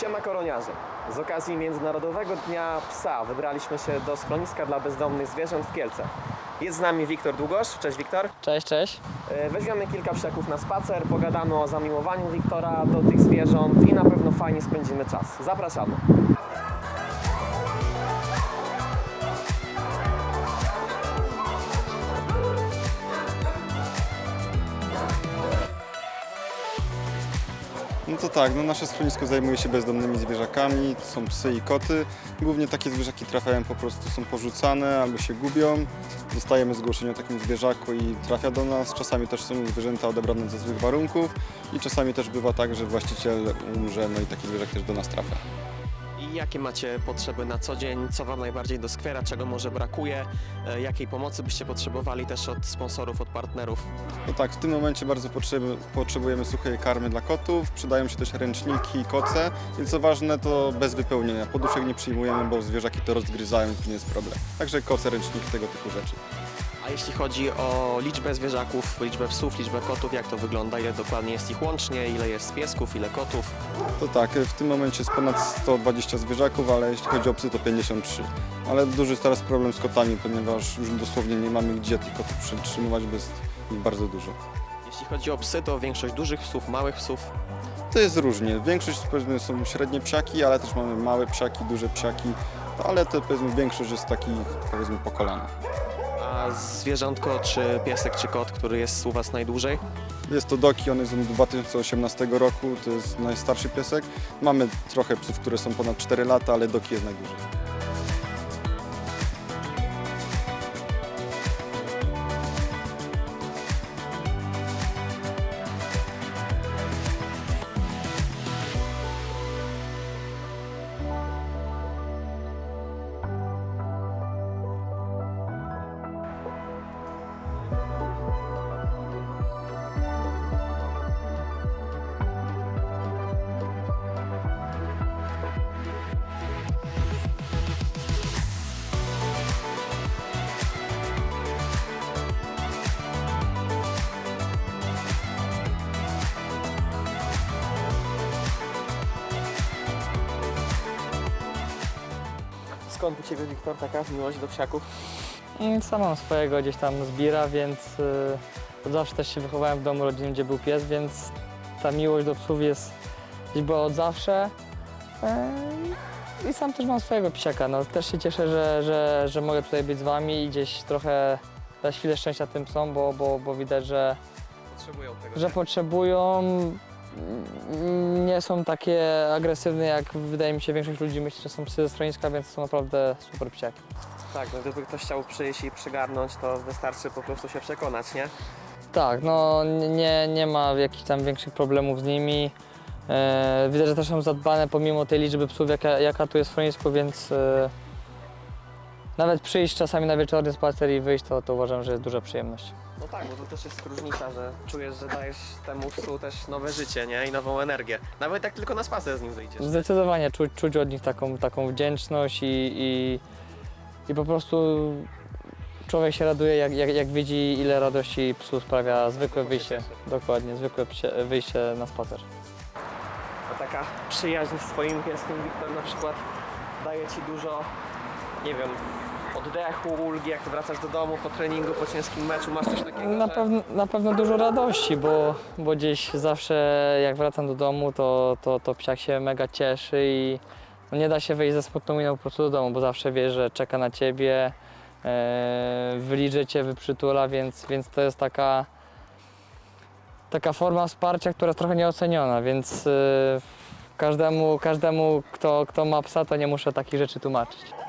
Siema koroniarze. Z okazji Międzynarodowego Dnia Psa wybraliśmy się do schroniska dla bezdomnych zwierząt w Kielce. Jest z nami Wiktor Długosz. Cześć Wiktor. Cześć, cześć. E, Weźmiemy kilka psiaków na spacer, pogadamy o zamiłowaniu Wiktora do tych zwierząt i na pewno fajnie spędzimy czas. Zapraszamy. To tak, no nasze schronisko zajmuje się bezdomnymi zwierzakami, to są psy i koty. Głównie takie zwierzaki trafiają po prostu, są porzucane albo się gubią. Dostajemy zgłoszenie o takim zwierzaku i trafia do nas. Czasami też są zwierzęta odebrane ze złych warunków i czasami też bywa tak, że właściciel umrze, no i taki zwierzak też do nas trafia. Jakie macie potrzeby na co dzień? Co Wam najbardziej doskwiera? Czego może brakuje? E, Jakiej pomocy byście potrzebowali też od sponsorów, od partnerów? No tak, w tym momencie bardzo potrzebujemy suchej karmy dla kotów, przydają się też ręczniki i koce i co ważne to bez wypełnienia. Poduszek nie przyjmujemy, bo zwierzaki to rozgryzają to nie jest problem. Także koce, ręczniki, tego typu rzeczy. A jeśli chodzi o liczbę zwierzaków, liczbę psów, liczbę kotów, jak to wygląda? Ile dokładnie jest ich łącznie? Ile jest piesków? Ile kotów? To tak, w tym momencie jest ponad 120 zwierzaków, ale jeśli chodzi o psy to 53. Ale duży jest teraz problem z kotami, ponieważ już dosłownie nie mamy gdzie tych kotów przytrzymywać, bo jest ich bardzo dużo. Jeśli chodzi o psy, to większość dużych psów, małych psów. To jest różnie. Większość powiedzmy są średnie psiaki, ale też mamy małe psiaki, duże psiaki, ale to powiedzmy większość jest takich powiedzmy po kolana. A zwierzątko, czy piesek, czy kot, który jest u Was najdłużej? Jest to Doki, on jest od 2018 roku, to jest najstarszy piesek. Mamy trochę psów, które są ponad 4 lata, ale Doki jest najdłużej. Skąd u Ciebie, Wiktor, taka miłość do psiaków? Mm, Sam mam swojego gdzieś tam zbira, więc y, od zawsze też się wychowałem w domu rodzinnym, gdzie był pies, więc ta miłość do psów jest gdzieś była od zawsze. Y, I sam też mam swojego psiaka. No, też się cieszę, że, że, że mogę tutaj być z Wami i gdzieś trochę dać chwilę szczęścia tym psom, bo, bo, bo widać, że, Potrzebują tego. że potrzebują. Nie są takie agresywne, jak wydaje mi się większość ludzi myśli, że są psy ze schroniska, więc są naprawdę super psiaki. Tak, no gdyby ktoś chciał przyjść i przygarnąć, to wystarczy po prostu się przekonać, nie? Tak, no nie, nie ma jakichś tam większych problemów z nimi. E, widać, że też są zadbane pomimo tej liczby psów, jaka, jaka tu jest w schronisku, więc e, nawet przyjść czasami na wieczorny spacer i wyjść, to, to uważam, że jest duża przyjemność. Tak, bo to też jest różnica, że czujesz, że dajesz temu psu też nowe życie, nie? I nową energię. Nawet jak tylko na spacer z nim wyjdziesz. Zdecydowanie czuć, czuć od nich taką, taką wdzięczność i, i, i po prostu człowiek się raduje, jak, jak, jak widzi, ile radości psu sprawia zwykłe wyjście. Dokładnie, zwykłe psie, wyjście na spacer. A taka przyjaźń z swoim pieskiem, Wiktor, na przykład daje ci dużo, nie wiem, oddechu, ulgi, jak wracasz do domu po treningu, po ciężkim meczu, masz coś takiego, Na że... pewno, na pewno dużo radości, bo, bo gdzieś zawsze jak wracam do domu, to, to, to psiak się mega cieszy i no nie da się wyjść ze smutną miną po prostu do domu, bo zawsze wie, że czeka na ciebie, e, wyliże cię, wyprzytula, więc, więc to jest taka, taka forma wsparcia, która jest trochę nieoceniona, więc e, każdemu, każdemu kto, kto ma psa, to nie muszę takich rzeczy tłumaczyć.